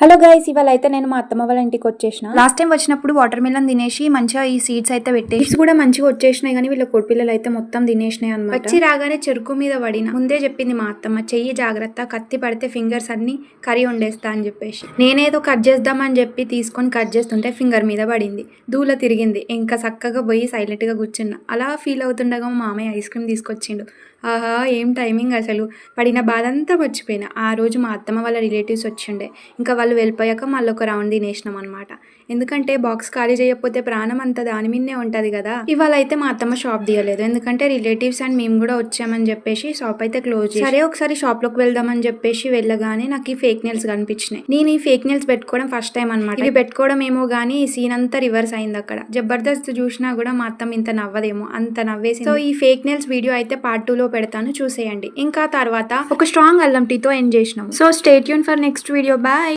Hello guys ఇవాళ అయితే నేను మా అత్తమ్మ వాళ్ళ ఇంటికి వచ్చేసిన. లాస్ట్ టైం వచ్చినప్పుడు వాటర్ మిలన్ తినేసి మంచిగా ఈ సీడ్స్ అయితే పెట్టేసి కూడా మంచిగా వచ్చేసినాయి కానీ వీళ్ళ కొడిపిల్లలు అయితే మొత్తం తినేసినాయి అనమాట వచ్చి రాగానే చెరుకు మీద పడిన. ముందే చెప్పింది మా అత్తమ్మ చెయ్యి జాగ్రత్త కత్తి పడితే ఫింగర్స్ అన్ని కర్రీ వండేస్తా అని చెప్పేసి. నేనేదో కట్ చేద్దామని చెప్పి తీసుకొని కట్ చేస్తుంటే ఫింగర్ మీద పడింది. దూల తిరిగింది. ఇంకా చక్కగా పోయి సైలెంట్గా కూర్చున్నా. అలా ఫీల్ అవుతుండగా మా మామయ్య ఐస్ క్రీమ్ తీసుకొచ్చిండు. ఆహా ఏం టైమింగ్ అసలు? పడిన బాధ అంతా మర్చిపోయినా. ఆ రోజు మా అత్తమ్మ వాళ్ళ రిలేటివ్స్ వచ్చిండే. ఇంకా వాళ్ళు వెళ్ళిపోయాక మళ్ళీ ఒక రౌండ్ తినేసినాం అనమాట ఎందుకంటే బాక్స్ ఖాళీ చేయకపోతే ప్రాణం అంతా దాని మీదనే ఉంటది కదా. ఇవాళ అయితే మా అత్తమ్మ షాప్ తీయలేదు. ఎందుకంటే రిలేటివ్స్ అండ్ మేము కూడా వచ్చామని చెప్పేసి షాప్ అయితే క్లోజ్ సరే ఒకసారి షాప్లోకి వెళ్దామని చెప్పేసి వెళ్ళగానే నాకు ఈ ఫేక్ నెల్స్ కనిపించినాయి. నేను ఈ ఫేక్ నెల్స్ పెట్టుకోవడం ఫస్ట్ టైం అనమాట ఇవి పెట్టుకోవడం ఏమో గానీ ఈ సీన్ అంతా రివర్స్ అయింది అక్కడ. జబర్దస్త్ చూసినా కూడా మా అత్తమ్మ ఇంత నవ్వదేమో అంత నవ్వేసి సో ఈ ఫేక్ నెల్స్ వీడియో అయితే పార్ట్ టూ లో పెడతాను చూసేయండి. ఇంకా తర్వాత ఒక స్ట్రాంగ్ అల్లం టీతో ఎండ్ చేసినాము. సో స్టేట్ యూన్ ఫర్ నెక్స్ట్ వీడియో. బాయ్.